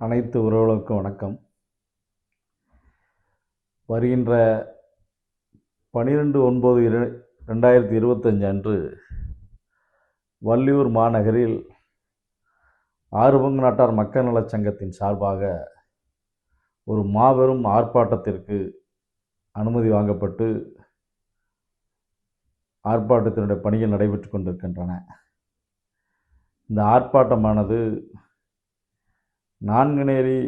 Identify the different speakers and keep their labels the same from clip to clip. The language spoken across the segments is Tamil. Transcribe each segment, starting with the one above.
Speaker 1: அனைத்து உறவுகளுக்கும் வணக்கம். வருகின்ற பனிரெண்டு ஒன்பது இரு ரெண்டாயிரத்தி இருபத்தஞ்சு அன்று வள்ளியூர் மாநகரில் ஆறுபங்கு நாட்டார் மக்கள் நலச் சங்கத்தின் சார்பாக ஒரு மாபெரும் ஆர்ப்பாட்டத்திற்கு அனுமதி வாங்கப்பட்டு ஆர்ப்பாட்டத்தினுடைய பணிகள் நடைபெற்று கொண்டிருக்கின்றன. இந்த ஆர்ப்பாட்டமானது நான்குநேரி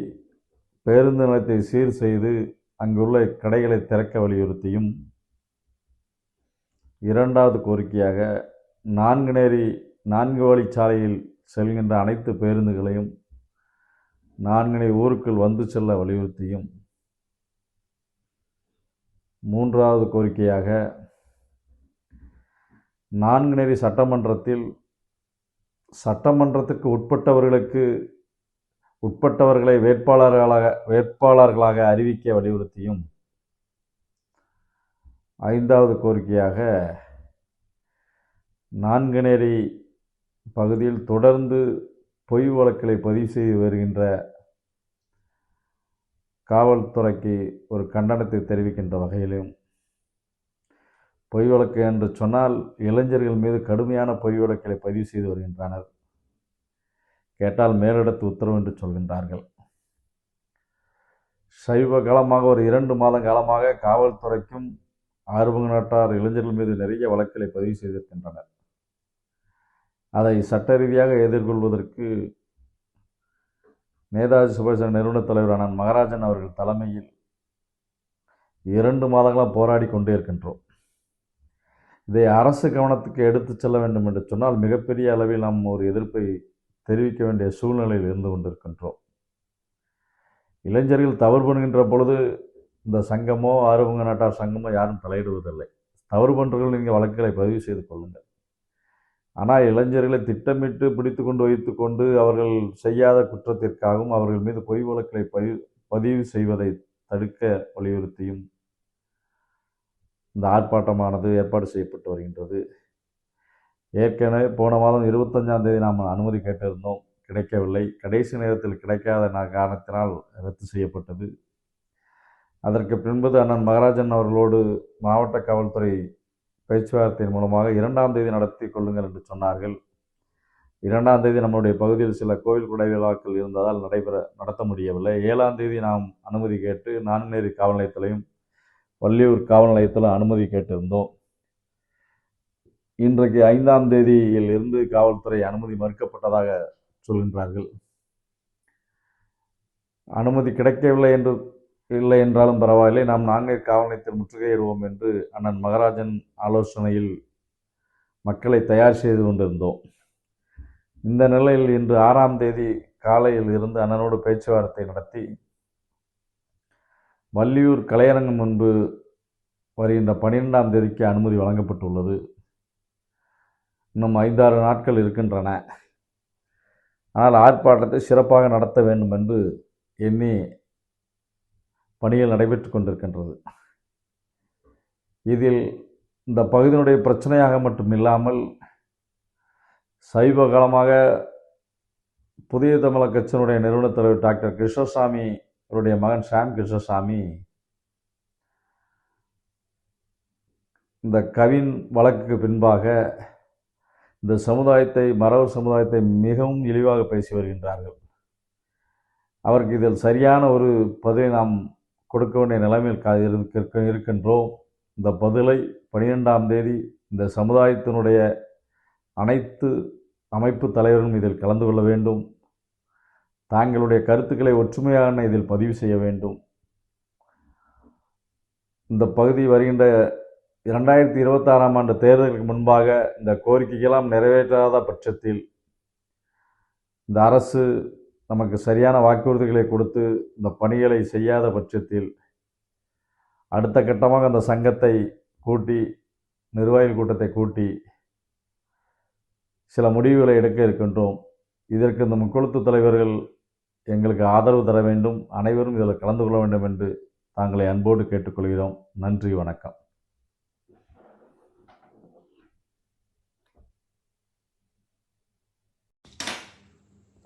Speaker 1: பேருந்து நிலையத்தை சீர் செய்து அங்குள்ள கடைகளை திறக்க வலியுறுத்தியும் இரண்டாவது கோரிக்கையாக நான்குநேரி நான்கு வழிச்சாலையில் செல்கின்ற அனைத்து பேருந்துகளையும் நான்கினை ஊருக்குள் வந்து செல்ல வலியுறுத்தியும் மூன்றாவது கோரிக்கையாக நான்குநேரி சட்டமன்றத்தில் சட்டமன்றத்துக்கு உட்பட்டவர்களுக்கு உட்பட்டவர்களை வேட்பாளர்களாக வேட்பாளர்களாக அறிவிக்க வலியுறுத்தியும் ஐந்தாவது கோரிக்கையாக நான்குநேரி பகுதியில் தொடர்ந்து பொய் வழக்குகளை பதிவு செய்து வருகின்ற காவல்துறைக்கு ஒரு கண்டனத்தை தெரிவிக்கின்ற வகையிலும் பொய் வழக்கு என்று சொன்னால் இளைஞர்கள் மீது கடுமையான பொய் வழக்குகளை பதிவு செய்து வருகின்றனர். கேட்டால் மேலிடத்து உத்தரவு என்று சொல்கின்றார்கள். சைவ காலமாக ஒரு இரண்டு மாத காலமாக காவல்துறைக்கும் ஆர்வங்க நாட்டார் இளைஞர்கள் மீது நிறைய வழக்குகளை பதிவு செய்திருக்கின்றனர். அதை சட்ட ரீதியாக எதிர்கொள்வதற்கு நேதாஜி சுபாஷ் நிறுவன தலைவரான மகராஜன் அவர்கள் தலைமையில் இரண்டு மாதங்களாக போராடி கொண்டே இருக்கின்றோம். இதை அரசு கவனத்துக்கு எடுத்து செல்ல வேண்டும் என்று சொன்னால் மிகப்பெரிய அளவில் நாம் ஒரு எதிர்ப்பை தெரிவிக்க வேண்டிய சூழ்நிலையில் இருந்து கொண்டிருக்கின்றோம். இளைஞர்கள் தவறு பண்ணுகின்ற பொழுது இந்த சங்கமோ ஆறுமுக நாட்டார் சங்கமோ யாரும் தலையிடுவதில்லை. தவறு பண்ணுறவர்கள் நீங்கள் வழக்குகளை பதிவு செய்து கொள்ளுங்கள். ஆனால் இளைஞர்களை திட்டமிட்டு பிடித்து கொண்டு வைத்து கொண்டு அவர்கள் செய்யாத குற்றத்திற்காகவும் அவர்கள் மீது பொய் வழக்குகளை பதிவு பதிவு செய்வதை தடுக்க வலியுறுத்தியும் இந்த ஆர்ப்பாட்டமானது ஏற்பாடு செய்யப்பட்டு வருகின்றது. ஏற்கனவே போன மாதம் இருபத்தஞ்சாம் தேதி நாம் அனுமதி கேட்டிருந்தோம். கிடைக்கவில்லை. கடைசி நேரத்தில் கிடைக்காத காரணத்தினால் ரத்து செய்யப்பட்டது. அதற்கு பின்பு அண்ணன் மகராஜன் அவர்களோடு மாவட்ட காவல்துறை பேச்சுவார்த்தையின் மூலமாக இரண்டாம் தேதி நடத்தி கொள்ளுங்கள் என்று சொன்னார்கள். இரண்டாம் தேதி நம்முடைய பகுதியில் சில கோவில் குடை விழாக்கள் இருந்ததால் நடைபெற நடத்த முடியவில்லை. ஏழாம் தேதி நாம் அனுமதி கேட்டு நான்நேரி காவல் நிலையத்திலையும் வள்ளியூர் காவல் நிலையத்திலும் அனுமதி கேட்டிருந்தோம். இன்றைக்கு ஐந்தாம் தேதியில் இருந்து காவல்துறை அனுமதி மறுக்கப்பட்டதாக சொல்கின்றார்கள். அனுமதி கிடைக்கவில்லை என்று இல்லை என்றாலும் பரவாயில்லை. நாம் நாங்கள் காவல் நிலையத்தில் முற்றுகையிடுவோம் என்று அண்ணன் மகராஜன் ஆலோசனையில் மக்களை தயார் செய்து கொண்டிருந்தோம். இந்த நிலையில் இன்று ஆறாம் தேதி காலையில் இருந்து அண்ணனோடு பேச்சுவார்த்தை நடத்தி வள்ளியூர் கலையரங்கம் முன்பு வருகின்ற பன்னிரெண்டாம் தேதிக்கு அனுமதி வழங்கப்பட்டுள்ளது. இன்னும் ஐந்தாறு நாட்கள் இருக்கின்றன. ஆனால் ஆர்ப்பாட்டத்தை சிறப்பாக நடத்த வேண்டும் என்று எண்ணி பணிகள் நடைபெற்று கொண்டிருக்கின்றது. இதில் இந்த பகுதியினுடைய பிரச்சனையாக மட்டும் இல்லாமல் சைவ காலமாக புதிய தமிழக கட்சியினுடைய நிறுவனத் தலைவர் டாக்டர் கிருஷ்ணசாமி அவருடைய மகன் ஷாம் கிருஷ்ணசாமி இந்த கவின் வழக்குக்கு பின்பாக இந்த சமுதாயத்தை மரபு சமுதாயத்தை மிகவும் இழிவாக பேசி வருகின்றார்கள். அவருக்கு இதில் சரியான ஒரு பதிலை நாம் கொடுக்க வேண்டிய நிலைமையில் இருக்கின்றோம். இந்த பதிலை பனிரெண்டாம் தேதி இந்த சமுதாயத்தினுடைய அனைத்து அமைப்பு தலைவர்களும் இதில் கலந்து கொள்ள வேண்டும். தாங்களுடைய கருத்துக்களை ஒற்றுமையான இதில் பதிவு செய்ய வேண்டும். இந்த பகுதி வருகின்ற இரண்டாயிரத்தி இருபத்தாறாம் ஆண்டு தேர்தலுக்கு முன்பாக இந்த கோரிக்கைகளாம் நிறைவேற்றாத பட்சத்தில் இந்த அரசு நமக்கு சரியான வாக்குறுதிகளை கொடுத்து இந்த பணிகளை செய்யாத பட்சத்தில் அடுத்த கட்டமாக அந்த சங்கத்தை கூட்டி நிர்வாகிகள் கூட்டத்தை கூட்டி சில முடிவுகளை எடுக்க இருக்கின்றோம். இதற்கு இந்த முக்கொழுத்து தலைவர்கள் எங்களுக்கு ஆதரவு தர வேண்டும். அனைவரும் இதில் கலந்து கொள்ள வேண்டும் என்று தாங்களை அன்போடு கேட்டுக்கொள்கிறோம். நன்றி வணக்கம்.